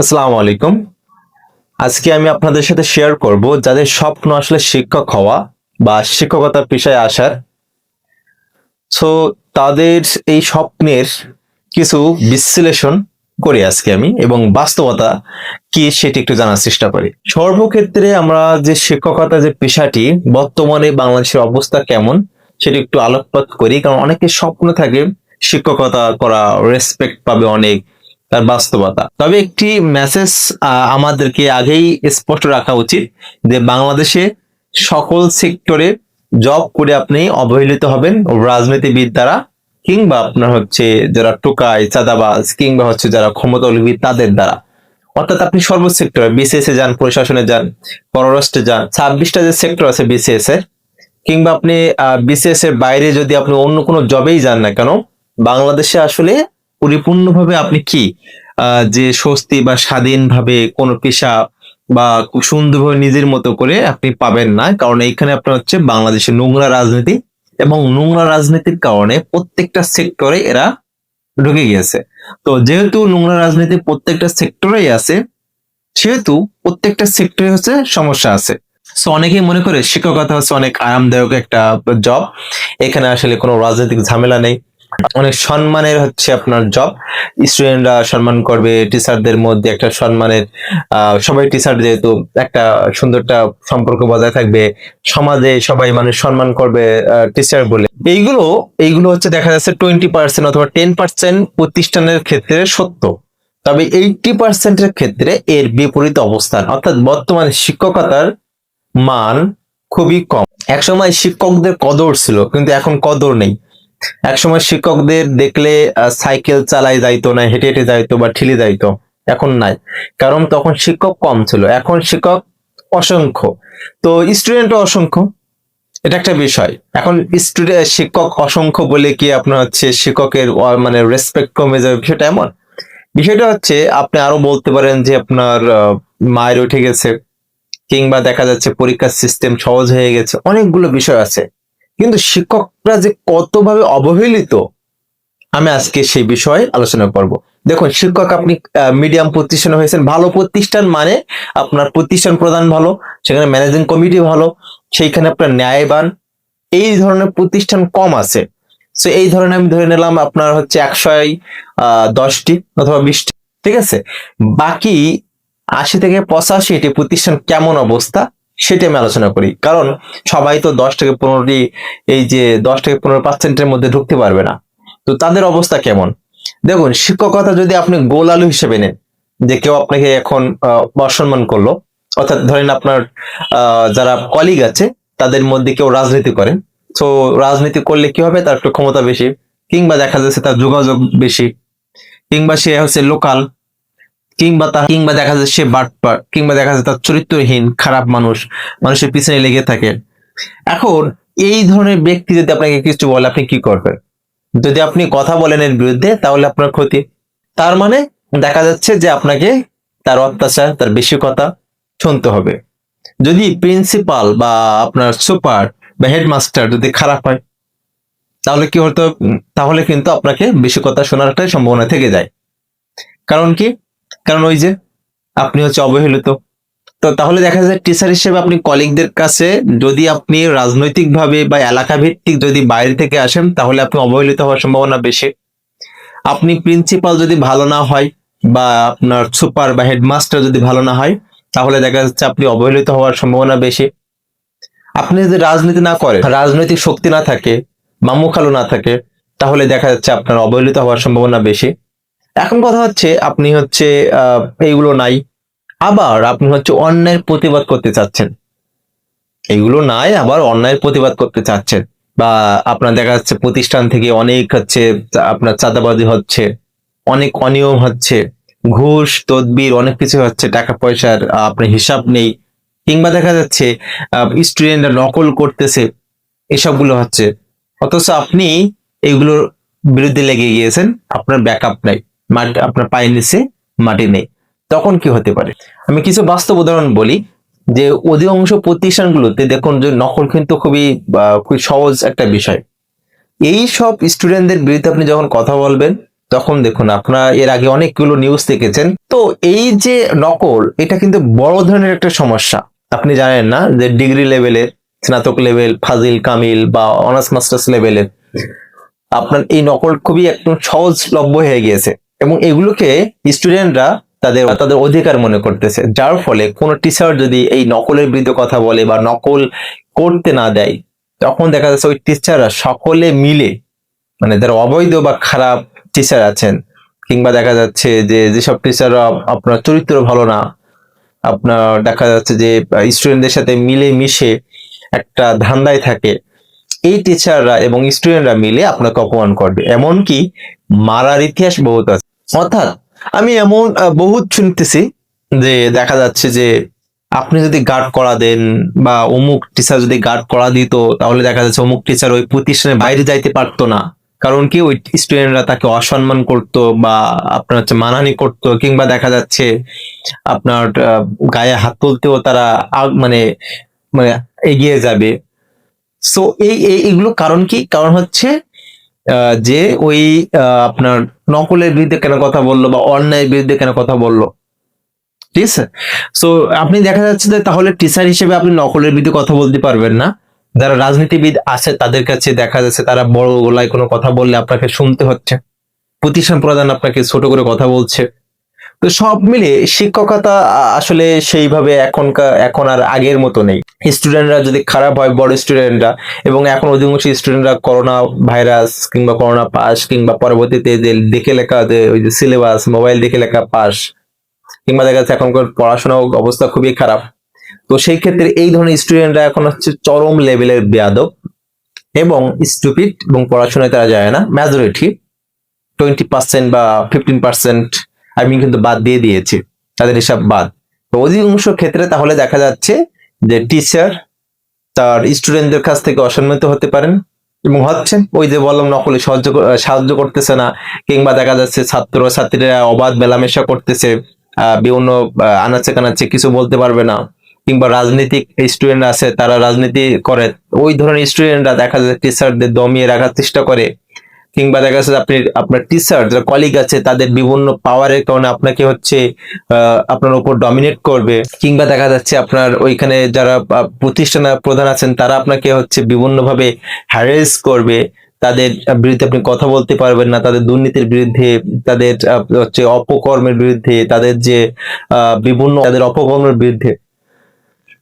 আসসালামু আলাইকুম। আজকে আমি আপনাদের সাথে শেয়ার করব যাদের স্বপ্ন আসলে শিক্ষক হওয়া বা শিক্ষকতার পেশায় আসার। সো তাদের এই স্বপ্নের কিছু বিশ্লেষণ করি আজকে আমি এবং বাস্তবতা কি সেটি একটু জানার চেষ্টা করি। সর্বক্ষেত্রে আমরা যে শিক্ষকতা যে পেশাটি, বর্তমানে বাংলাদেশের অবস্থা কেমন সেটি একটু আলোকপাত করি। কারণ অনেকের স্বপ্ন থাকে শিক্ষকতা করা রেসপেক্ট পাবে অনেক। তার বাস্তবতা। তবে একটি মেসেজ আমাদেরকে আগেই স্পষ্ট রাখা উচিত যে বাংলাদেশে সকল সেক্টরে জব করে আপনি অবহেলিত হবেন রাজনীতিবিদ দ্বারা কিংবা আপনার হচ্ছে যারা টোকাই চাঁদাবাজ কিংবা হচ্ছে যারা ক্ষমতালবী তাদের দ্বারা। অর্থাৎ আপনি সর্ব সেক্টরে বিসিএস এ যান, প্রশাসনে যান, পররাষ্ট্রে যান, ছাব্বিশটা যে সেক্টর আছে বিসিএস এর, কিংবা আপনি বিসিএস এর বাইরে যদি আপনি অন্য কোনো জবেই যান না কেন, বাংলাদেশে আসলে পরিপূর্ণভাবে আপনি কি যে স্বস্তি বা স্বাধীনভাবে কোনো পেশা বা খুব সুন্দরভাবে নিজের মতো করে আপনি পাবেন না, কারণ এইখানে আপনার হচ্ছে বাংলাদেশের নোংরা রাজনীতি এবং নোংরা রাজনীতির কারণে প্রত্যেকটা সেক্টরে এরা ঢুকে গিয়েছে। তো যেহেতু নোংরা রাজনীতি প্রত্যেকটা সেক্টরেই আছে, সেহেতু প্রত্যেকটা সেক্টরে হচ্ছে সমস্যা আছে। সো অনেকেই মনে করে, শিক্ষকতা হচ্ছে অনেক আরামদায়ক একটা জব এখানে আসলে কোনো রাজনৈতিক ঝামেলা নেই। অনেক সম্মানের হচ্ছে আপনার জব স্টুডেন্টরা সম্মান করবে টিচারদের মধ্যে একটা সম্মানের সবাই টিচার যেহেতু একটা সুন্দরটা সম্পর্ক বজায় থাকবে, সমাজে সবাই মানুষ সম্মান করবে টিচার বলে। এইগুলো এইগুলো হচ্ছে দেখা যাচ্ছে টোয়েন্টি পার্সেন্ট অথবা টেন পার্সেন্ট প্রতিষ্ঠানের ক্ষেত্রে সত্য। তবে এইটি পার্সেন্টের ক্ষেত্রে এর বিপরীত অবস্থান। অর্থাৎ বর্তমানে শিক্ষকতার মান খুবই কম। একসময় শিক্ষকদের কদর ছিল, কিন্তু এখন কদর নেই। একসময় শিক্ষকদের দেখলে সাইকেল চালাই যাইতো না, হেঁটে হেঁটে যাইতো বা ঠেলে যাইতো। এখন নাই। কারণ তখন শিক্ষক কম ছিল। এখন শিক্ষক অসংখ্য। তো স্টুডেন্টও অসংখ্য। এটা একটা বিষয়। এখন স্টুডেন্ট শিক্ষক অসংখ্য বলে কি আপনার হচ্ছে শিক্ষকের মানে রেসপেক্ট কমে যাবে? বিষয়টা এমন। বিষয়টা হচ্ছে, আপনি আরও বলতে পারেন যে আপনার মায়ের উঠে গেছে, কিংবা দেখা যাচ্ছে পরীক্ষার সিস্টেম সহজ হয়ে গেছে। অনেকগুলো বিষয় আছে। কিন্তু শিক্ষকরা যে কতভাবে অবহেলিত, আমি আজকে সেই বিষয়ে আলোচনা করব। দেখুন, শিক্ষক আপনি মিডিয়াম প্রতিষ্ঠানে হয়েছেন, ভালো প্রতিষ্ঠান মানে আপনার প্রতিষ্ঠান প্রধান ভালো, সেখানে ম্যানেজিং কমিটি ভালো, সেইখানে আপনার ন্যায়বান, এই ধরনের প্রতিষ্ঠান কম আছে। তো এই ধরনের আমি ধরে নিলাম আপনার হচ্ছে একশো দশটি অথবা বিশটি, ঠিক আছে? বাকি আশি থেকে পঁচাশিটি প্রতিষ্ঠান কেমন অবস্থা? সেটা আমি আলোচনা করি। কারণ সবাই তো দশ থেকে পনেরোটি, এই যে দশ থেকে পনেরো পার্সেন্টের মধ্যে ঢুকতে পারবে না। তো তাদের অবস্থা কেমন? দেখুন, শিক্ষকতা যদি আপনি গোল আলু হিসেবে নেন, যে কেউ আপনাকে এখন অসম্মান করল, অর্থাৎ ধরেন আপনার যারা কলিগ আছে, তাদের মধ্যে কেউ রাজনীতি করেন, তো রাজনীতি করলে কি হবে? তার একটু ক্ষমতা বেশি, কিংবা দেখা যাচ্ছে তার যোগাযোগ বেশি, কিংবা সে হচ্ছে লোকাল কিংবা তার কিংবা দেখা যাচ্ছে সে বাটপার কিংবা দেখা যাচ্ছে তার চরিত্রহীন, খারাপ মানুষ, মানুষের পিছনে লেগে থাকে। এখন, এই ধরনের ব্যক্তি যদি আপনাকে কিছু বলে, আপনি কি করবেন? যদি আপনি কথা বলেন এর বিরুদ্ধে, তাহলে আপনার ক্ষতি। তার মানে দেখা যাচ্ছে যে আপনাকে তার অত্যাচার, তার বেশি কথা শুনতে হবে। যদি প্রিন্সিপাল বা আপনার সুপার বা হেডমাস্টার যদি খারাপ হয়, তাহলে কি হতো তাহলে কিন্তু আপনাকে বেশি কথা শোনার একটা সম্ভাবনা থেকে যায়। কারণ কি? কারণ ওই যে আপনি হচ্ছে অবহেলিত। তো তাহলে দেখা যায় টিচার হিসেবে আপনি কলিগদের কাছে যদি আপনি রাজনৈতিকভাবে বা এলাকা ভিত্তিক যদি বাইরে থেকে আসেন, তাহলে আপনি অবহেলিত হওয়ার সম্ভাবনা বেশি। আপনি প্রিন্সিপাল যদি ভালো না হয় বা আপনার সুপার বা হেডমাস্টার যদি ভালো না হয়, তাহলে দেখা যাচ্ছে আপনি অবহেলিত হওয়ার সম্ভাবনা বেশি। আপনি যদি রাজনীতি না করেন, রাজনৈতিক শক্তি না থাকে, মামুখালো না থাকে, তাহলে দেখা যাচ্ছে আপনার অবহেলিত হওয়ার সম্ভাবনা বেশি। এখন কথা হচ্ছে আপনি হচ্ছে এইগুলো নাই। আবার আপনি হচ্ছে অন্যায়ের প্রতিবাদ করতে চাচ্ছেন। এইগুলো নাই, আবার অন্যায়ের প্রতিবাদ করতে চাচ্ছেন। বা আপনার দেখা যাচ্ছে প্রতিষ্ঠান থেকে অনেক হচ্ছে, আপনার চাঁদাবাজি হচ্ছে, অনেক অনিয়ম হচ্ছে, ঘুষ, তদবির, অনেক কিছু হচ্ছে, টাকা পয়সার আপনার হিসাব নেই। কিংবা দেখা যাচ্ছে স্টুডেন্টরা নকল করতেছে, এসবগুলো হচ্ছে। অথচ আপনি এইগুলোর বিরুদ্ধে লেগে গিয়েছেন, আপনার ব্যাকআপ নাই। মাটি আপনার পায়ের নিচে মাটি নেই। তখন কি হতে পারে? আমি কিছু বাস্তব উদাহরণ বলি, যে অধিকাংশ প্রতিষ্ঠানগুলোতে দেখুন যে নকল কিন্তু খুবই খুবই সহজ একটা বিষয়। এই সব স্টুডেন্টদের বিরুদ্ধে আপনি যখন কথা বলবেন, তখন দেখুন আপনারা এর আগে অনেকগুলো নিউজ দেখেছেন। তো এই যে নকল, এটা কিন্তু বড় ধরনের একটা সমস্যা। আপনি জানেন না যে ডিগ্রি লেভেলের, স্নাতক লেভেল, ফাজিল, কামিল বা অনার্স মাস্টার্স লেভেলের, আপনার এই নকল খুবই একদম সহজলভ্য হয়ে গিয়েছে। এবং এগুলোকে স্টুডেন্টরা তাদের তাদের অধিকার মনে করতেছে। যার ফলে কোনো টিচার যদি এই নকলের বিরুদ্ধে কথা বলে বা নকল করতে না দেয়, তখন দেখা যাচ্ছে ওই টিচাররা সকলে মিলে মানে যারা অবৈধ বা খারাপ টিচার আছেন, কিংবা দেখা যাচ্ছে যে, যেসব টিচাররা আপনার চরিত্র ভালো না, আপনার দেখা যাচ্ছে যে স্টুডেন্টদের সাথে মিলে মিশে একটা ধান্দায় থাকে, এই টিচাররা এবং স্টুডেন্টরা মিলে আপনাকে অপমান করবে। এমনকি মারার ইতিহাস বহুত আছে। অর্থাৎ আমি এমন বহুত শুনতেছি যে দেখা যাচ্ছে যে আপনি যদি গার্ড করা দেন বা অমুক টিচার যদি গার্ড করা দিত, তাহলে দেখা যাচ্ছে অমুক টিচার ওই প্রতিষ্ঠানের বাইরে যাইতে পারতো না। কারণ কি ওই স্টুডেন্টরা তাকে অসম্মান করতো বা আপনার হচ্ছে মানানি করতো, কিংবা দেখা যাচ্ছে আপনার গায়ে হাত তুলতেও তারা মানে মানে এগিয়ে যাবে। সো এই, এই- এগুলো কারণ কি? কারণ হচ্ছে যে ওই আপনার নকলের বিরুদ্ধে কেন কথা বলল বা অন্যায়ের বিরুদ্ধে কেন কথা বলল? ঠিক আছে? সো আপনি দেখা যাচ্ছে যে তাহলে টিচার হিসেবে আপনি নকলের বিরুদ্ধে কথা বলতে পারবেন না। যারা রাজনীতিবিদ আছে, তাদের কাছে দেখা যাচ্ছে তারা বড় গোলায় কোনো কথা বললে আপনাকে শুনতে হচ্ছে। প্রতিষ্ঠান প্রধান আপনাকে ছোট করে কথা বলছে। তো সব মিলে শিক্ষকতা আসলে সেইভাবে এখনকার এখন আর আগের মতো নেই। স্টুডেন্টরা যদি খারাপ হয়, বড় স্টুডেন্টরা এবং এখন অধিকাংশ স্টুডেন্টরা করোনা ভাইরাস কিংবা করোনা পাস কিংবা পরবর্তীতে যে দেখে লেখা ওই যে সিলেবাস মোবাইল দেখে লেখা পাস কিংবা দেখা যাচ্ছে এখনকার পড়াশোনা অবস্থা খুবই খারাপ। তো সেই ক্ষেত্রে এই ধরনের স্টুডেন্টরা এখন হচ্ছে চরম লেভেলের বেয়াদব এবং স্টুপিড এবং পড়াশোনায় তারা যায় না। মেজরিটি টোয়েন্টি পার্সেন্ট বা ফিফটিন পার্সেন্ট আমি কিন্তু বাদ দিয়ে দিয়েছি। তাদের হিসাব বাদ। তো অধিকাংশ ক্ষেত্রে তাহলে দেখা যাচ্ছে যে টিচার তার স্টুডেন্টদের কাছ থেকে অসম্মানিত হতে পারেন এবং হচ্ছে ওই যে বললাম নকলে সাহায্য সাহায্য করতেছে না, কিংবা দেখা যাচ্ছে ছাত্র ছাত্রীরা অবাধ মেলামেশা করতেছে বিভিন্ন আনাচে কানাচে কিছু বলতে পারবে না, কিংবা রাজনৈতিক স্টুডেন্ট আছে তারা রাজনীতি করে, ওই ধরনের স্টুডেন্টরা দেখা যায় টিচারদের দমিয়ে রাখার চেষ্টা করে। কিংবা দেখা যাচ্ছে আপনি, আপনার টিচার যারা কলিগ আছে, তাদের বিভিন্ন পাওয়ারের কারণে আপনাকে হচ্ছে আপনার উপর ডমিনেট করবে। কিংবা দেখা যাচ্ছে আপনার ওইখানে যারা প্রতিষ্ঠানের প্রধান আছেন, তারা আপনাকে হচ্ছে বিভিন্নভাবে হ্যারেস করবে। তাদের বিরুদ্ধে আপনি কথা বলতে পারবেন না। তাদের দুর্নীতির বিরুদ্ধে, তাদের হচ্ছে অপকর্মের বিরুদ্ধে, তাদের যে বিভিন্ন, তাদের অপকর্মের বিরুদ্ধে।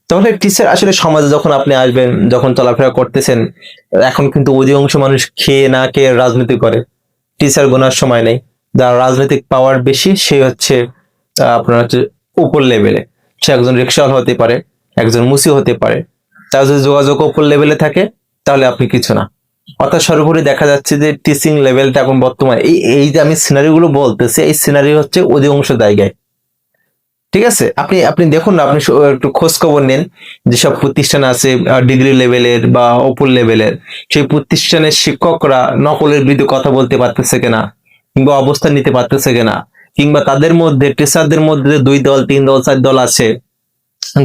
তাহলে টিচার আসলে সমাজে যখন আপনি আসবেন, যখন চলাফেরা করতেছেন, এখন কিন্তু অধিকাংশ মানুষ খেয়ে না খেয়ে রাজনীতি করে। টিচার গোনার সময় নেই। যার রাজনৈতিক পাওয়ার বেশি, সে হচ্ছে আপনার হচ্ছে উপর লেভেলে সে একজন রিক্সাওয়ালা হতে পারে, একজন মুসি হতে পারে। তার যদি যোগাযোগ উপর লেভেলে থাকে, তাহলে আপনি কিছু না। অর্থাৎ সর্বোপরি দেখা যাচ্ছে যে টিচিং লেভেলটা এখন বর্তমানে, এই এই যে আমি সিনারি গুলো বলতেছি, এই সিনারি হচ্ছে অধিকাংশ জায়গায়। ঠিক আছে? আপনি আপনি দেখুন না, আপনি একটু খোঁজ খবর নেন যেসব প্রতিষ্ঠান আছে ডিগ্রি লেভেলের বা উপর লেভেলের সেই প্রতিষ্ঠানের শিক্ষকরা নকলের বিরুদ্ধে কথা বলতে পারতেছে কিনা? কিংবা অবস্থান নিতে পারতেছে কিনা? কিংবা তাদের মধ্যে টিচারদের মধ্যে দুই দল, তিন দল, চার দল আছে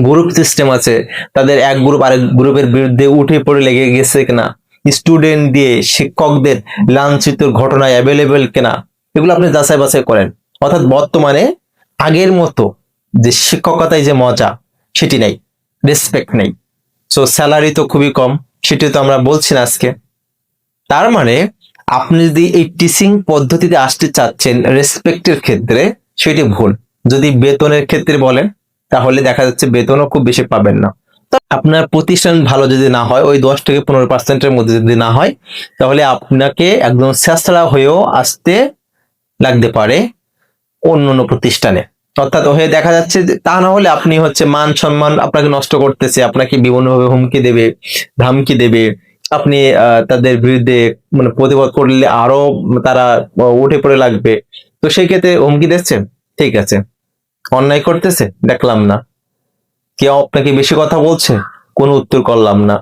গ্রুপ সিস্টেম আছে, তাদের এক গ্রুপ আরেক গ্রুপের বিরুদ্ধে উঠে পড়ে লেগে গেছে কিনা? স্টুডেন্ট দিয়ে শিক্ষকদের লাঞ্ছিত ঘটনা অ্যাভেলেবেল কিনা? এগুলো আপনি যাচাই বাছাই করেন। অর্থাৎ বর্তমানে আগের মতো যে শিক্ষকতায় যে মজা, সেটি নেই রেসপেক্ট নেই। সো স্যালারি তো খুবই কম, সেটি তো আমরা বলছি না আজকে। তার মানে আপনি যদি এই টিচিং পদ্ধতিতে আসতে চাচ্ছেন রেসপেক্টের ক্ষেত্রে, সেটি ভুল। যদি বেতনের ক্ষেত্রে বলেন, তাহলে দেখা যাচ্ছে বেতনও খুব বেশি পাবেন না। আপনার প্রতিষ্ঠান ভালো যদি না হয়, ওই দশ থেকে পনেরো পার্সেন্টের মধ্যে যদি না হয়, তাহলে আপনাকে একদম শেষরা হয়েও আসতে লাগতে পারে অন্য অন্য প্রতিষ্ঠানে। অর্থাৎ হয়ে দেখা যাচ্ছে তা না হলে আপনি হচ্ছে মান সম্মান আপনাকে নষ্ট করতেছে, আপনাকে বিভিন্নভাবে হুমকি দেবে, ধামকি দেবে। আপনি তাদের বিরুদ্ধে মানে প্রতিবাদ করলে আরও তারা উঠে পড়ে লাগবে। তো সেই ক্ষেত্রে হুমকি দিচ্ছে ঠিক আছে। অন্যায় করতেছে? দেখলাম না। কেউ আপনাকে বেশি কথা বলছে? কোনো উত্তর করলাম না।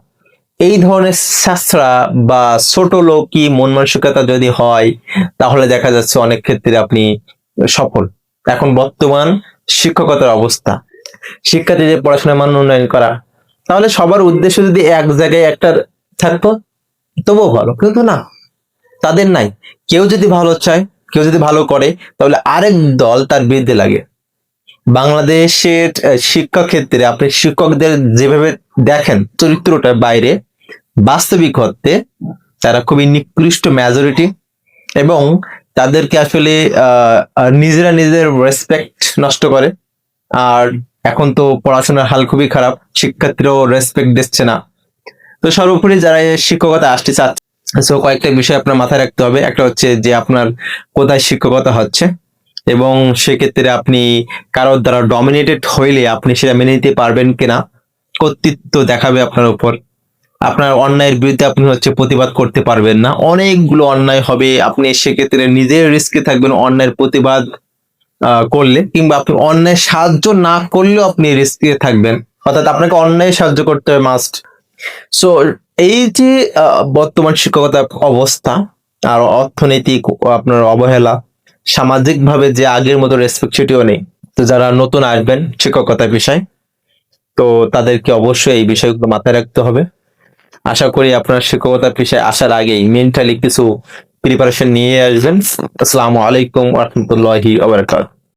এই ধরনের শাস্ত্রা বা ছোট লোকই মন মানসিকতা যদি হয়, তাহলে দেখা যাচ্ছে অনেক ক্ষেত্রে আপনি সফল। এখন বর্তমান শিক্ষকতার অবস্থা। শিক্ষার্থীদের পড়াশোনার মান উন্নয়ন করা, তাহলে সবার উদ্দেশ্য যদি এক জায়গায় একটা থাকতো, তবুও ভালো, কিন্তু না। তাদের নাই। কেউ যদি ভালো চায়, কেউ যদি ভালো করে, তাহলে আরেক দল তার বিরুদ্ধে লাগে। বাংলাদেশের শিক্ষা ক্ষেত্রে আপনি শিক্ষকদের যেভাবে দেখেন, চরিত্রটার বাইরে, বাস্তবিক অর্থে তারা খুবই নিকৃষ্ট মেজরিটি এবং তাদেরকে আসলে নিজেরা নিজেদের রেসপেক্ট নষ্ট করে। আর এখন তো পড়াশোনার হাল খুবই খারাপ, শিক্ষার্থীরাও রেসপেক্ট দিচ্ছে না। তো সর্বোপরি যারা শিক্ষকতা আসতে চাচ্ছে সো কয়েকটা বিষয় আপনার মাথায় রাখতে হবে। একটা হচ্ছে যে আপনার কোথায় শিক্ষকতা হচ্ছে, এবং সেক্ষেত্রে আপনি কারোর দ্বারা ডমিনেটেড হইলে আপনি সেটা মেনে নিতে পারবেন কিনা, কর্তৃত্ব দেখাবে আপনার উপর। আপনার অন্যায়ের বিরুদ্ধে আপনি হচ্ছে প্রতিবাদ করতে পারবেন না। অনেকগুলো অন্যায় হবে। আপনি সেক্ষেত্রে নিজের রিস্কে থাকবেন অন্যায়ের প্রতিবাদ করলে কিংবা আপনি অন্যায় সাহায্য না করলেও আপনি রিস্কে থাকবেন। অর্থাৎ আপনাকে অন্যায় সাহায্য করতে হবে মাস্ট সো এই যে বর্তমান শিক্ষকতার অবস্থা আর অর্থনৈতিক আপনার অবহেলা, সামাজিকভাবে যে আগের মতো রেসপেক্ট সেটিও নেই। তো যারা নতুন আসবেন শিক্ষকতা বিষয়, তো তাদেরকে অবশ্যই এই বিষয়গুলো মাথায় রাখতে হবে। আশা করি আপনার শিক্ষকতার পেশায় আসার আগেই মেন্টালি কিছু প্রিপারেশন নিয়ে আসবেন। আসসালামু আলাইকুম রহমতুল্লাহি আবরাকাত